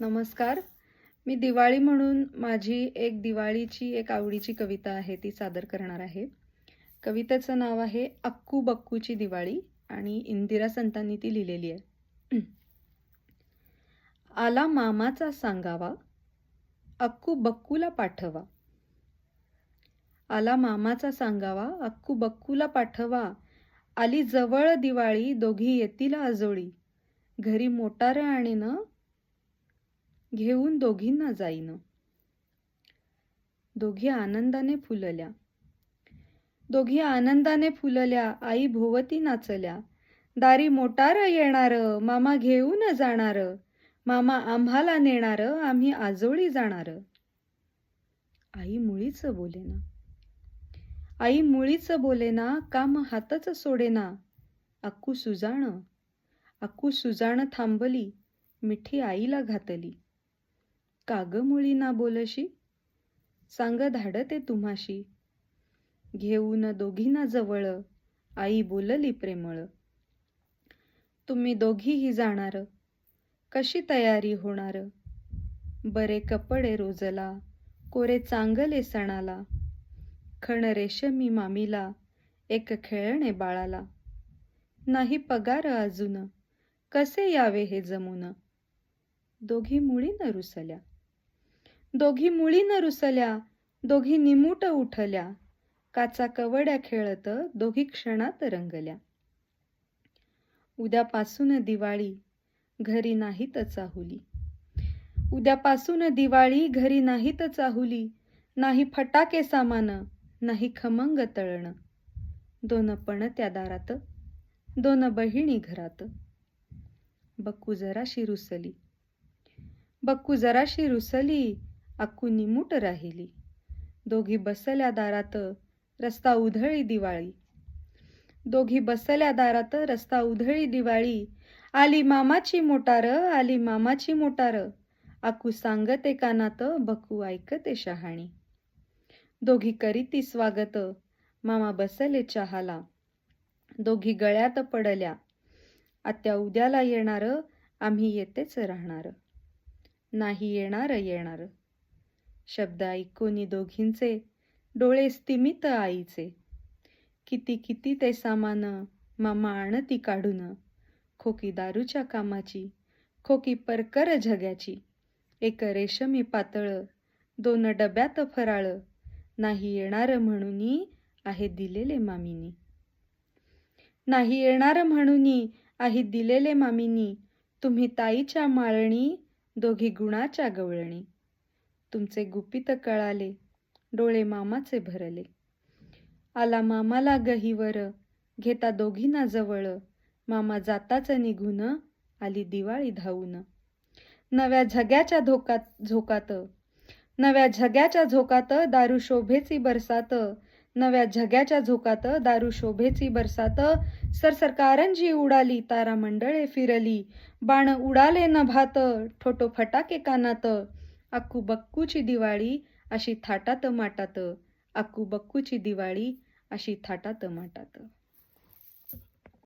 नमस्कार. मी दिवाळी म्हणून माझी एक दिवाळीची एक आवडीची कविता आहे ती सादर करणार आहे. कवितेचं नाव आहे अक्कू बक्कूची दिवाळी आणि इंदिरा संतांनी ती लिहिलेली आहे. आला मामाचा सांगावा अक्कू बक्कूला पाठवा. आला मामाचा सांगावा अक्कू बक्कूला पाठवा. आली जवळ दिवाळी दोघी येतील आजोळी. घरी मोटार ना घेऊन दोघींना जाईन. दोघी आनंदाने फुलल्या. दोघी आनंदाने फुलल्या आई भोवती नाचल्या. दारी मोटार येणार मामा घेऊन जाणार. मामा आम्हाला नेणार आम्ही आजोळी जाणार. आई मुळीच बोलेना. आई मुळीच बोलेना काम हातच सोडेना. अक्कू सुजाण. अक्कू सुजाण थांबली मिठी आईला घातली. काग मुळी ना बोलशी? सांग धाडते तुम्हाशी. घेऊन दोघींना जवळ आई बोलली प्रेमळ. तुम्ही दोघीही जाणार कशी तयारी होणार? बरे कपडे रोजला कोरे चांगले सणाला. खण रेशमी मामीला एक खेळणे बाळाला. नाही पगार अजून कसे यावे हे जमून? दोघी मुळी न रुसल्या. दोघी मुळी न रुसल्या दोघी निमूट उठल्या. काचा कवड्या खेळत दोघी क्षणात रंगल्या. उद्यापासून दिवाळी घरी नाहीत चाहुली. उद्यापासून दिवाळी घरी नाहीत चाहुली. नाही फटाके सामान नाही खमंग तळण. दोन पण त्या दारात दोन बहिणी घरात. बक्कू जराशी रुसली. बक्कू जराशी रुसली अक्कू निमूट राहिली. दोघी बसल्या दारात रस्ता उधळी दिवाळी. दोघी बसल्या दारात रस्ता उधळी दिवाळी. आली मामाची मोटार आली मामाची मोटार. अक्कू सांगते कानात बकू ऐकते शहाणी. दोघी करीती स्वागत. मामा बसले चहाला. दोघी गळ्यात पडल्या. आत्या उद्याला येणार आम्ही येतेच राहणार. नाही येणार येणार. शब्द ऐकूनी दोघींचे डोळे स्तिमित आईचे. किती किती ते सामान मामा आणती काढून खोकी दारूच्या कामाची खोकी परकर झग्याची. एक रेशमी पातळ दोन डब्यात फराळ नाही येणार म्हणूनी आहे दिलेले मामिनी. नाही येणार म्हणूनी आहे दिलेले मामिनी तुम्ही ताईच्या माळणी दोघी गुणाच्या गवळणी. तुमचे गुपित कळाले डोळे मामाचे भरले. आला मामाला गहीवर घेता दोघींना जवळ. मामा जाताच निघून आली दिवाळी धावून. नव्या झग्याच्या धोकात झोकात. नव्या झग्याच्या झोकात दारू शोभेची बरसात. नव्या झग्याच्या झोकात दारू शोभेची बरसात. सरसर कारंजी उडाली तारा मंडळे फिरली. बाण उडाले न भात ठोटो फटाके कानात. अक्कू बक्कूची दिवाळी अशी थाटात माटात. अक्कू बक्कूची दिवाळी अशी थाटात माटात.